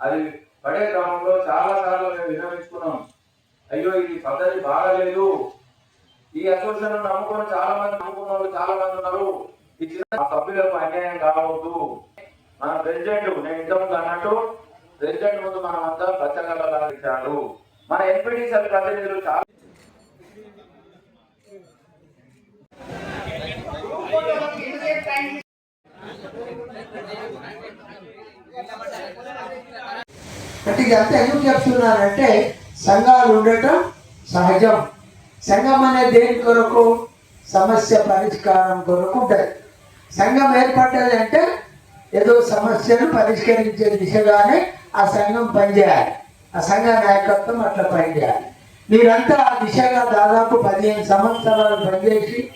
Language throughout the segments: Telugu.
అది పడే క్రమంలో చాలా సార్లు మేము విన్నవించుకున్నాం. అయ్యో ఇది పద్ధతి బాగాలేదు. ఈ అసోసియేషన్ నమ్ముకొని చాలా మంది నమ్ముకున్న వాళ్ళు చాలా మంది ఉన్నారు. ఈ చిన్న సభ్యులకు అన్యాయం కావద్దు. మన ప్రెసిడెంట్ నేను ఇంతకుముందు అన్నట్టు ప్రెసిడెంట్ ముందు మనం అంతా పచ్చగలగాడు మన ఎంపీటీ సభ్యుల ప్రతినిధులు చాలా ఇదంతా ఎందుకు చెప్తున్నానంటే సంఘాలు ఉండటం సహజం. సంఘం అనే దేని కొరకు? సమస్య పరిష్కారం కొరకు ఉంటుంది. సంఘం ఏర్పడ్డది అంటే ఏదో సమస్యను పరిష్కరించే దిశగానే ఆ సంఘం పనిచేయాలి. ఆ సంఘ నాయకత్వం అట్లా పనిచేయాలి. మీరంతా ఆ దిశగా దాదాపు పదిహేను సంవత్సరాలు పనిచేసి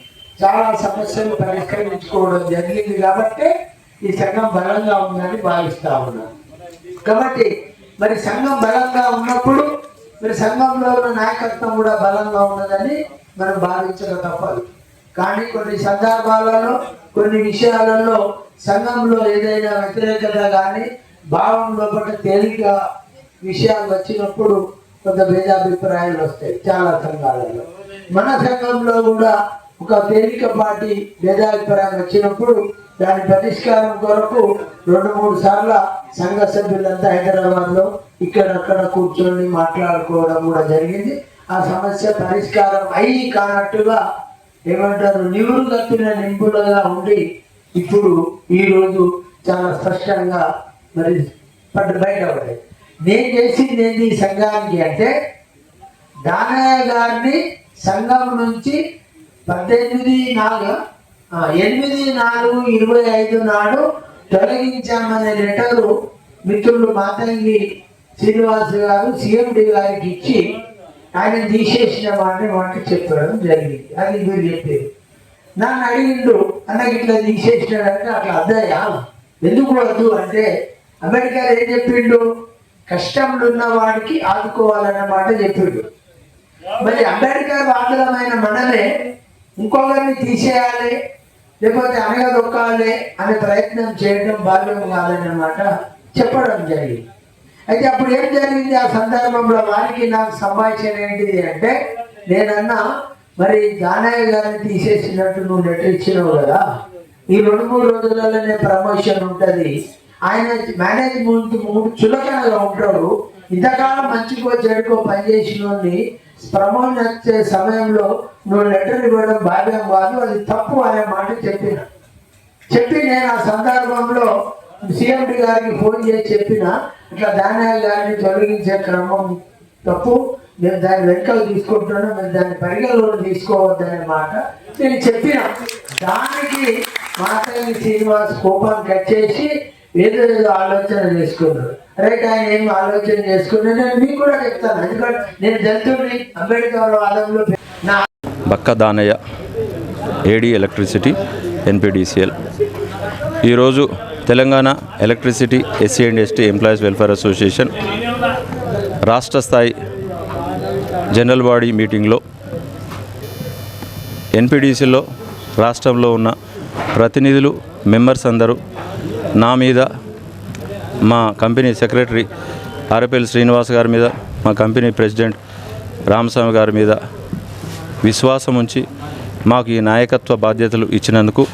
చాలా సమస్యలు పరిష్కరించుకోవడం జరిగింది. కాబట్టి ఈ సంఘం బలంగా ఉందని భావిస్తా ఉన్నాను కాబట్టి మరి సంఘం బలంగా ఉన్నప్పుడు మరి సంఘంలో ఉన్న నాయకత్వం కూడా బలంగా ఉన్నదని మనం భావించక తప్పదు. కానీ కొన్ని సందర్భాలలో కొన్ని విషయాలలో సంఘంలో ఏదైనా వ్యతిరేకత కానీ భావం లోపల తేలిక విషయాలు వచ్చినప్పుడు కొంత భేదాభిప్రాయాలు వస్తాయి చాలా సంఘాలలో. మన సంఘంలో కూడా ఒక తేలికపాటి భేదాభిప్రాయం వచ్చినప్పుడు దాని పరిష్కారం కొరకు రెండు మూడు సార్లు సంఘ సభ్యులంతా హైదరాబాద్లో ఇక్కడక్కడ కూర్చొని మాట్లాడుకోవడం కూడా జరిగింది. ఆ సమస్య పరిష్కారం అయి కానట్టుగా ఏమంటారు నివురు కప్పిన నింపులుగా ఉండి ఇప్పుడు ఈ రోజు చాలా స్పష్టంగా మరి పడ్డ బయటపడ్డాయి నేను చేసింది ఏంటి ఈ సంఘానికి అంటే దానయ్య గారిని సంఘం నుంచి పద్దెనిమిది నాలుగు ఎనిమిది నాలుగు ఇరవై ఐదు నాడు తొలగించామనే లెటరు మిత్రులు మాతంగి శ్రీనివాస్ గారు సిఎండి గారికి ఇచ్చి ఆయన తీసేసిన మాట వాటికి చెప్పడం జరిగింది. అది మీరు చెప్పేది. నన్ను అడిగిండు అన్న ఇట్లా తీసేసినాడంటే అట్లా అద్దయ్యా ఎందుకు వద్దు? అంటే అమెరికా ఏం చెప్పిండు? కష్టంలో ఉన్న వాడికి ఆదుకోవాలన్న మాట చెప్పిండు. మరి అంబేద్కర్ వాదులమైన మనమే ఇంకొకరిని తీసేయాలి లేకపోతే అనగదొక్కాలి అనే ప్రయత్నం చేయడం భావ్యం కాదన్నమాట చెప్పడం జరిగింది. అయితే అప్పుడు ఏం జరిగింది? ఆ సందర్భంలో వారికి నాకు సంభాషణ ఏంటిది అంటే నేనన్నా మరి దానయ్య గారిని తీసేసినట్టు నువ్వు లెటర్ ఇచ్చినావు కదా? ఈ రెండు మూడు రోజులలోనే ప్రమోషన్ ఉంటుంది. ఆయన మేనేజ్మెంట్ మూడు చులకనగా ఉంటాడు. ఇంతకాలం మంచికో చెడుకో పనిచేసిన ప్రమోషన్ వచ్చే సమయంలో నువ్వు లెటర్ ఇవ్వడం భావ్యం కాదు అది తప్పు అనే మాట చెప్పిన. చెప్పి నేను ఆ సందర్భంలో సిఎండి గారికి ఫోన్ చేసి చెప్పిన ఇట్లా ధాన్యాలు గారిని తొలగించే క్రమం తప్పు నేను దాన్ని వెనుకలు తీసుకుంటున్నాను మీరు దాన్ని పరిగణలోకి తీసుకోవద్దనే మాట నేను చెప్పిన. దానికి మాతల్లి శ్రీనివాస్ కోపం కట్ చేసి ఏదో ఏదో ఆలోచన చేసుకున్నాడు రైట్ ఆయన ఏం ఆలోచన చేసుకుని నేను మీకు కూడా చెప్తాను. ఎందుకంటే నేను జంతువుని అంబేద్కర్ వాదంలో నా బక్క దానయ్య ఏడీ ఎలక్ట్రిసిటీ ఎన్పిడిసిఎల్ ఈరోజు Telangana electricity SC and ST employees welfare association రాష్ట్ర స్థాయి జనరల్ బాడీ మీటింగ్లో ఎన్పిడిసిలో రాష్ట్రంలో ఉన్న ప్రతినిధులు మెంబర్స్ అందరూ నా మీద మా కంపెనీ సెక్రటరీ ఆర్ఎపల్లి శ్రీనివాస్ గారి మీద మా కంపెనీ ప్రెసిడెంట్ రామస్వామి గారి మీద విశ్వాసం ఉంచి మాకు ఈ నాయకత్వ బాధ్యతలు ఇచ్చినందుకు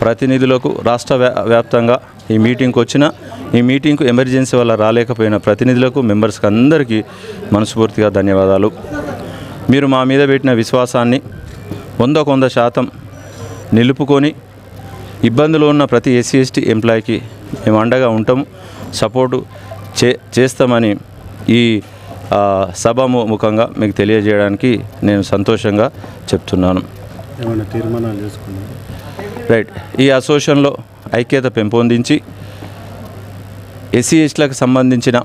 ప్రతినిధులకు రాష్ట్ర వ్యా వ్యాప్తంగా ఈ మీటింగ్కి వచ్చిన ఈ మీటింగ్కు ఎమర్జెన్సీ వల్ల రాలేకపోయిన ప్రతినిధులకు మెంబర్స్కి అందరికీ మనస్ఫూర్తిగా ధన్యవాదాలు. మీరు మా మీద పెట్టిన విశ్వాసాన్ని వందకు వంద శాతం నిలుపుకొని ఇబ్బందులు ఉన్న ప్రతి ఎస్సీ ఎస్టీ ఎంప్లాయీకి మేము అండగా ఉంటాము సపోర్టు చే చేస్తామని ఈ సభ ముఖంగా మీకు తెలియజేయడానికి నేను సంతోషంగా చెప్తున్నాను. రైట్. ఈ అసోసియేషన్లో ఐక్యత పెంపొందించి ఎస్సీ ఎస్టీలకు సంబంధించిన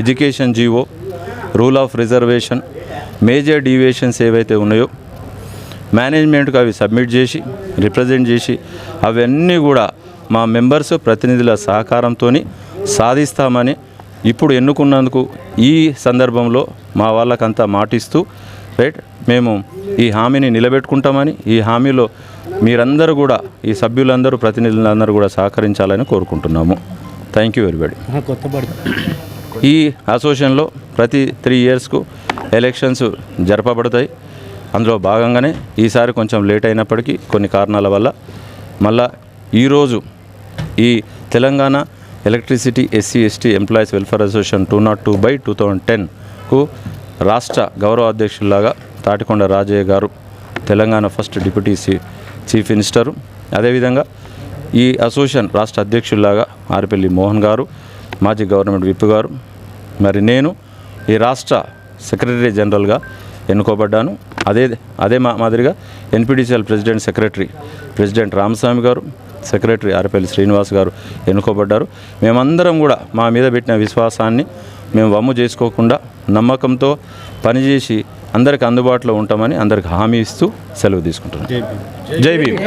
education GO rule of reservation major deviations ఏవైతే ఉన్నాయో మేనేజ్మెంట్కి అవి సబ్మిట్ చేసి రిప్రజెంట్ చేసి అవన్నీ కూడా మా మెంబర్స్ ప్రతినిధుల సహకారంతో సాధిస్తామని ఇప్పుడు ఎన్నుకున్నందుకు ఈ సందర్భంలో మా వాళ్ళకంతా మాటిస్తూ రైట్ మేము ఈ హామీని నిలబెట్టుకుంటామని ఈ హామీలో మీరందరూ కూడా ఈ సభ్యులందరూ ప్రతినిధులందరూ కూడా సహకరించాలని కోరుకుంటున్నాము. థ్యాంక్ యూ పడత ఈ అసోసియేషన్లో ప్రతి త్రీ ఇయర్స్కు ఎలక్షన్స్ జరపబడతాయి. అందులో భాగంగానే ఈసారి కొంచెం లేట్ అయినప్పటికీ కొన్ని కారణాల వల్ల మళ్ళా ఈరోజు ఈ Telangana electricity SC ST employees welfare association two not two by two thousand టెన్కు రాష్ట్ర గౌరవ అధ్యక్షుల్లాగా తాటికొండ రాజయ్య గారు Telangana first deputy chief minister. అదేవిధంగా ఈ అసోసియేషన్ రాష్ట్ర అధ్యక్షుల్లాగా ఆరిపల్లి మోహన్ గారు మాజీ గవర్నమెంట్ విప్ గారు మరి నేను ఈ రాష్ట్ర సెక్రటరీ జనరల్గా ఎన్నుకోబడ్డాను. అదే అదే మా మాదిరిగా NPDCL president secretary president Ramaswamy గారు సెక్రటరీ ఆరపల్లి శ్రీనివాస్ గారు ఎన్నుకోబడ్డారు. మేమందరం కూడా మా మీద పెట్టిన విశ్వాసాన్ని మేము వమ్ము చేసుకోకుండా నమ్మకంతో పనిచేసి అందరికి అందుబాటులో ఉంటామని అందరికి హామీ ఇస్తూ సెలవు తీసుకుంటున్నాం. జై భీమ్.